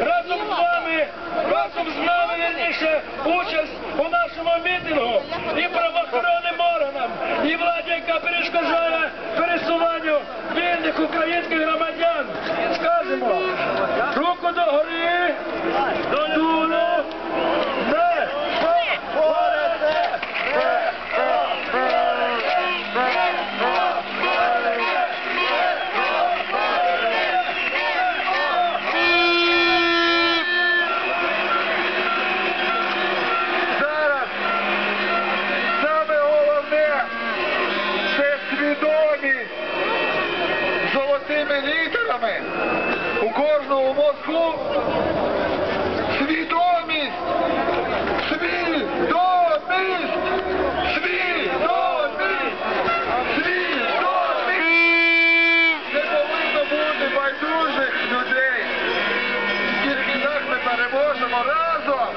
разом з вами, разом з нами вірніше, участь у нашому мітингу і правоохоронним органам, і владі, яка перешкоджає пересуванню вільних українських громадян. Золотими літерами у кожному мозку. Свідомість! Свідомість! Свідомість! Свідомість! Не повинно бути байдужих людей. Тільки так ми переможемо разом.